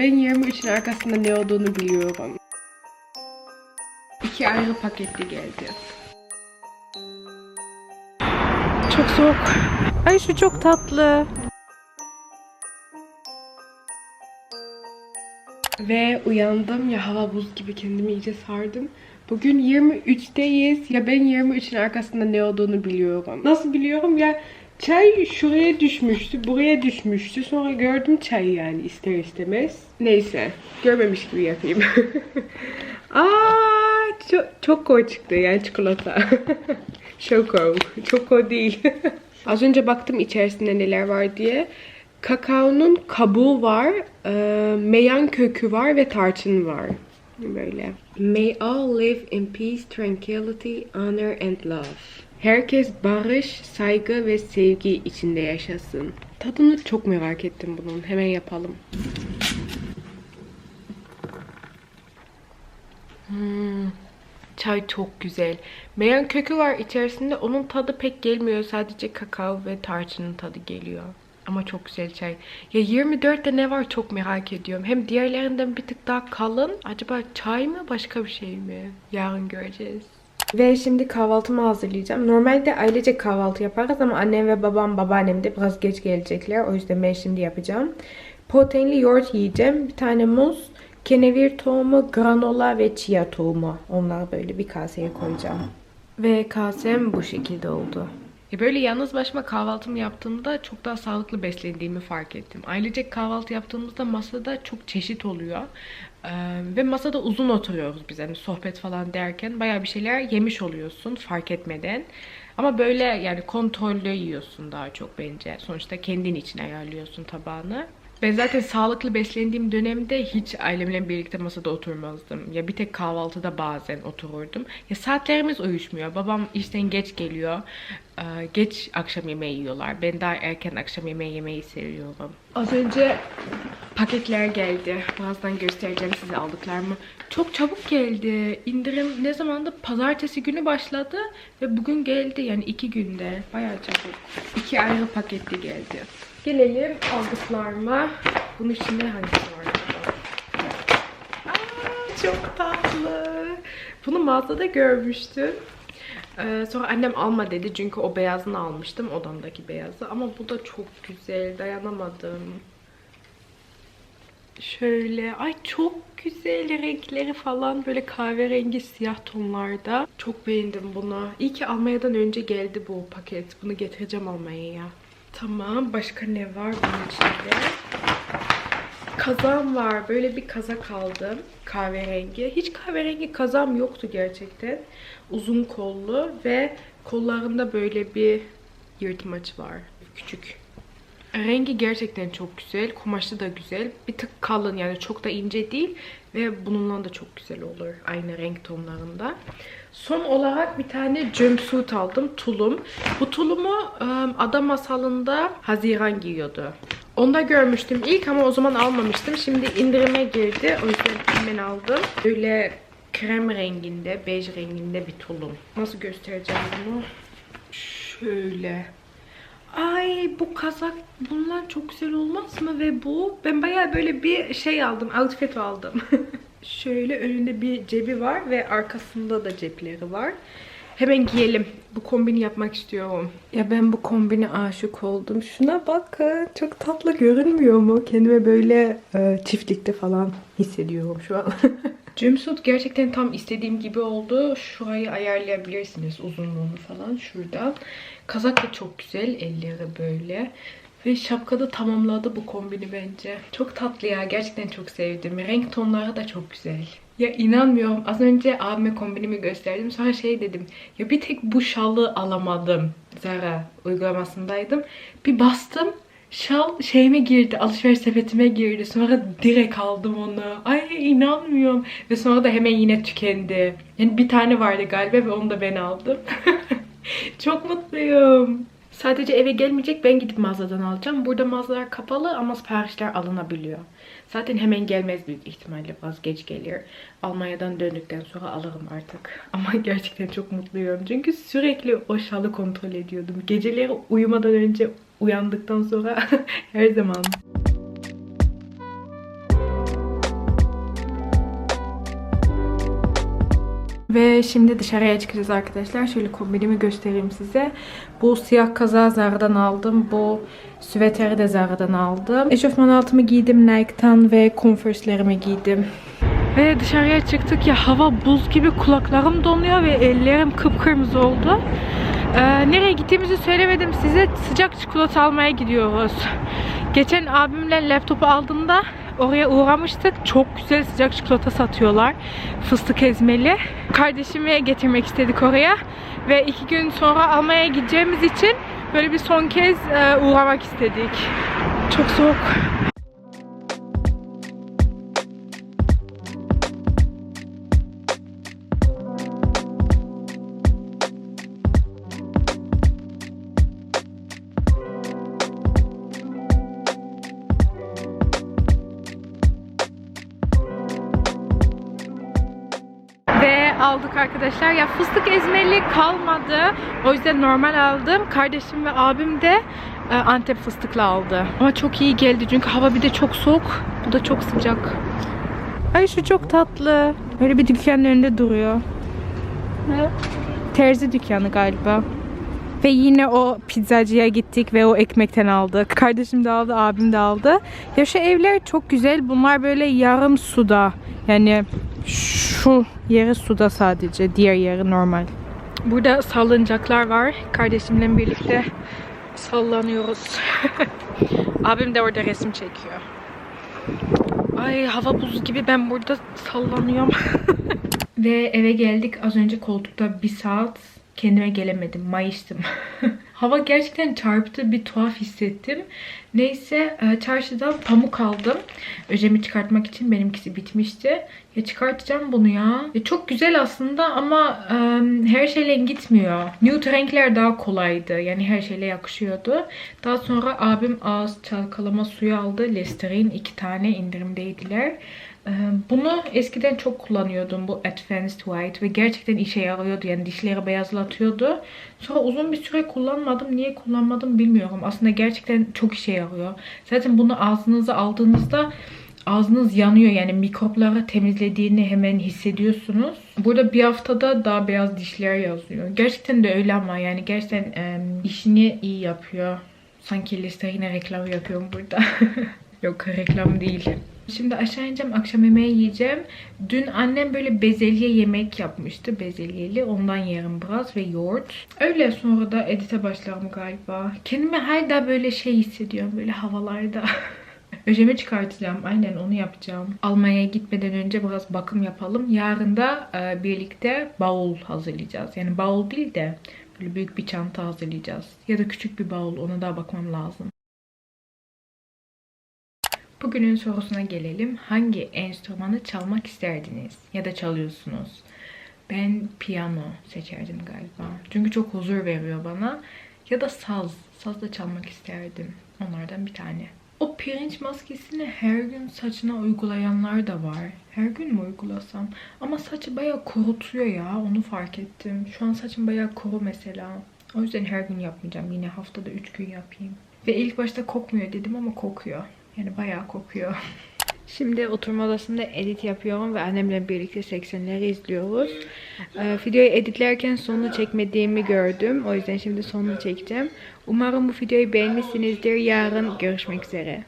ben 23'ün arkasında ne olduğunu biliyorum. İki ayrı paketli geldi. Çok soğuk. Ay şu çok tatlı. Ve uyandım ya hava buz gibi kendimi iyice sardım. Bugün 23'teyiz. Ya ben 23'ün arkasında ne olduğunu biliyorum. Nasıl biliyorum ya çay şuraya düşmüştü, buraya düşmüştü. Sonra gördüm çayı yani ister istemez. Neyse görmemiş gibi yapayım. Aa çok, çok koy çıktı yani çikolata. Şoko. Çoko değil. Az önce baktım içerisinde neler var diye. Kakaonun kabuğu var, e, meyan kökü var ve tarçın var. Böyle. May all live in peace, tranquility, honor and love. Herkes barış, saygı ve sevgi içinde yaşasın. Tadını çok merak ettim bunun. Hemen yapalım. Hmm. Çay çok güzel. Meyan kökü var içerisinde. Onun tadı pek gelmiyor. Sadece kakao ve tarçının tadı geliyor. Ama çok güzel çay. Ya 24'te ne var çok merak ediyorum. Hem diğerlerinden bir tık daha kalın. Acaba çay mı başka bir şey mi? Yarın göreceğiz. Ve şimdi kahvaltımı hazırlayacağım. Normalde ailece kahvaltı yaparız ama annem ve babam, babaannem de biraz geç gelecekler. O yüzden ben şimdi yapacağım. Proteinli yoğurt yiyeceğim. Bir tane muz, kenevir tohumu, granola ve chia tohumu. Onları böyle bir kaseye koyacağım. Ve kasem bu şekilde oldu. E böyle yalnız başıma kahvaltımı yaptığımda çok daha sağlıklı beslendiğimi fark ettim. Ailecek kahvaltı yaptığımızda masada çok çeşit oluyor. Ee, ve masada uzun oturuyoruz biz. Hani sohbet falan derken bayağı bir şeyler yemiş oluyorsun fark etmeden. Ama böyle yani kontrollü yiyorsun daha çok bence. Sonuçta kendin için ayarlıyorsun tabağını. Ben zaten sağlıklı beslendiğim dönemde hiç ailemle birlikte masada oturmazdım. Ya bir tek kahvaltıda bazen otururdum. Ya saatlerimiz uyuşmuyor. Babam işten geç geliyor. Ee, Geç akşam yemeği yiyorlar. Ben daha erken akşam yemeği yemeyi seviyorum. Az önce paketler geldi. Birazdan göstereceğim size aldıklarımı. Çok çabuk geldi. İndirim ne zamandı? Pazartesi günü başladı ve bugün geldi. Yani iki günde. Bayağı çabuk. İki ayrı paketli geldi. Gelelim aldıklarıma. Bunun içinde hangisi var? Aa, çok tatlı. Bunu mağazada görmüştüm. Ee, sonra annem alma dedi çünkü o beyazını almıştım odamdaki beyazı ama bu da çok güzel dayanamadım. Şöyle ay çok güzel renkleri falan böyle kahverengi siyah tonlarda. Çok beğendim bunu. İyi ki Almanya'dan önce geldi bu paket. Bunu getireceğim Almanya'ya. Tamam başka ne var bunun içinde? Kazam var. Böyle bir kazak aldım. Kahverengi. Hiç kahverengi kazam yoktu gerçekten. Uzun kollu ve kollarında böyle bir yırtmaç var. Küçük. Rengi gerçekten çok güzel. Kumaşı da güzel. Bir tık kalın yani çok da ince değil. Ve bununla da çok güzel olur. Aynı renk tonlarında. Son olarak bir tane jumpsuit aldım. Tulum. Bu tulumu ıı, Ada Masalı'nda Haziran giyiyordu. Onda görmüştüm ilk ama o zaman almamıştım. Şimdi indirime girdi. O yüzden hemen aldım. Böyle krem renginde, bej renginde bir tulum. Nasıl göstereceğim bunu? Şöyle. Ay bu kazak bunlar çok güzel olmaz mı? Ve bu ben bayağı böyle bir şey aldım. Outfit aldım. Şöyle önünde bir cebi var ve arkasında da cepleri var. Hemen giyelim. Bu kombini yapmak istiyorum. Ya ben bu kombine aşık oldum. Şuna bakın. Çok tatlı görünmüyor mu? Kendime böyle e, çiftlikte falan hissediyorum şu an. Jumpsuit gerçekten tam istediğim gibi oldu. Şurayı ayarlayabilirsiniz uzunluğunu falan şurada. Kazak da çok güzel. Elleri böyle. Ve şapka da tamamladı bu kombini bence. Çok tatlı ya. Gerçekten çok sevdim. Renk tonları da çok güzel. Ya inanmıyorum. Az önce abime kombinimi gösterdim. Sonra şey dedim. Ya bir tek bu şalı alamadım. Zara uygulamasındaydım. Bir bastım. Şal şeyime girdi. Alışveriş sepetime girdi. Sonra direkt aldım onu. Ay inanmıyorum. Ve sonra da hemen yine tükendi. Yani bir tane vardı galiba ve onu da ben aldım. Çok mutluyum. Sadece eve gelmeyecek ben gidip mağazadan alacağım. Burada mağazalar kapalı ama siparişler alınabiliyor. Zaten hemen gelmez büyük ihtimalle biraz geç gelir. Almanya'dan döndükten sonra alırım artık. Ama gerçekten çok mutluyum. Çünkü sürekli o şalı kontrol ediyordum. Geceleri uyumadan önce uyandıktan sonra her zaman. Ve şimdi dışarıya çıkacağız arkadaşlar. Şöyle kombinimi göstereyim size. Bu siyah kaza Zara'dan aldım. Bu süveteri de Zara'dan aldım. Eşofman altımı giydim Nike'tan ve Converse'lerimi giydim. Ve dışarıya çıktık ya hava buz gibi kulaklarım donuyor ve ellerim kıpkırmızı oldu. Ee, nereye gittiğimizi söylemedim size. Sıcak çikolata almaya gidiyoruz. Geçen abimle laptopu aldığımda oraya uğramıştık. Çok güzel sıcak çikolata satıyorlar. Fıstık ezmeli. Kardeşimi getirmek istedik oraya. Ve iki gün sonra almaya gideceğimiz için böyle bir son kez e, uğramak istedik. Çok soğuk. Arkadaşlar. Ya fıstık ezmeli kalmadı. O yüzden normal aldım. Kardeşim ve abim de e, Antep fıstıklı aldı. Ama çok iyi geldi çünkü hava bir de çok soğuk. Bu da çok sıcak. Ay şu çok tatlı. Böyle bir dükkanın önünde duruyor. Ve Terzi dükkanı galiba. Ve yine o pizzacıya gittik ve o ekmekten aldık. Kardeşim de aldı, abim de aldı. Ya şu evler çok güzel. Bunlar böyle yarım suda. Yani şu yeri suda sadece. Diğer yeri normal. Burada salıncaklar var. Kardeşimle birlikte sallanıyoruz. abim de orada resim çekiyor. Ay hava buz gibi ben burada sallanıyorum. Ve eve geldik. Az önce koltukta bir saat kendime gelemedim. Mayıştım. Hava gerçekten çarptı. Bir tuhaf hissettim. Neyse e, çarşıda pamuk aldım. Öjemi çıkartmak için benimkisi bitmişti. Ya çıkartacağım bunu ya. ya çok güzel aslında ama e, her şeyle gitmiyor. Nude renkler daha kolaydı. Yani her şeyle yakışıyordu. Daha sonra abim ağız çalkalama suyu aldı. Listerine iki tane indirimdeydiler. Bunu eskiden çok kullanıyordum bu Advanced White ve gerçekten işe yarıyordu. Yani dişleri beyazlatıyordu. Sonra uzun bir süre kullanmadım. Niye kullanmadım bilmiyorum. Aslında gerçekten çok işe yarıyor. Zaten bunu ağzınıza aldığınızda ağzınız yanıyor. Yani mikropları temizlediğini hemen hissediyorsunuz. Burada bir haftada daha beyaz dişler yazıyor. Gerçekten de öyle ama yani gerçekten em, işini iyi yapıyor. Sanki Listerine reklam yapıyorum burada. Yok reklam değil. Şimdi aşağı ineceğim. Akşam yemeği yiyeceğim. Dün annem böyle bezelye yemek yapmıştı. Bezelyeli. Ondan yerim biraz ve yoğurt. Öyle sonra da edite başlarım galiba. Kendimi hala böyle şey hissediyorum. Böyle havalarda. Öjemi çıkartacağım. Aynen onu yapacağım. Almanya'ya gitmeden önce biraz bakım yapalım. Yarın da e, birlikte bavul hazırlayacağız. Yani bavul değil de böyle büyük bir çanta hazırlayacağız. Ya da küçük bir bavul. Ona da bakmam lazım. Bugünün sorusuna gelelim. Hangi enstrümanı çalmak isterdiniz? Ya da çalıyorsunuz? Ben piyano seçerdim galiba. Çünkü çok huzur veriyor bana. Ya da saz. Saz da çalmak isterdim. Onlardan bir tane. O pirinç maskesini her gün saçına uygulayanlar da var. Her gün mü uygulasam? Ama saçı bayağı kurutuyor ya. Onu fark ettim. Şu an saçım bayağı kuru mesela. O yüzden her gün yapmayacağım. Yine haftada 3 gün yapayım. Ve ilk başta kokmuyor dedim ama kokuyor. Yani bayağı kokuyor. Şimdi oturma odasında edit yapıyorum ve annemle birlikte 80'leri izliyoruz. Ee, videoyu editlerken sonunu çekmediğimi gördüm. O yüzden şimdi sonunu çekeceğim. Umarım bu videoyu beğenmişsinizdir. Yarın görüşmek üzere.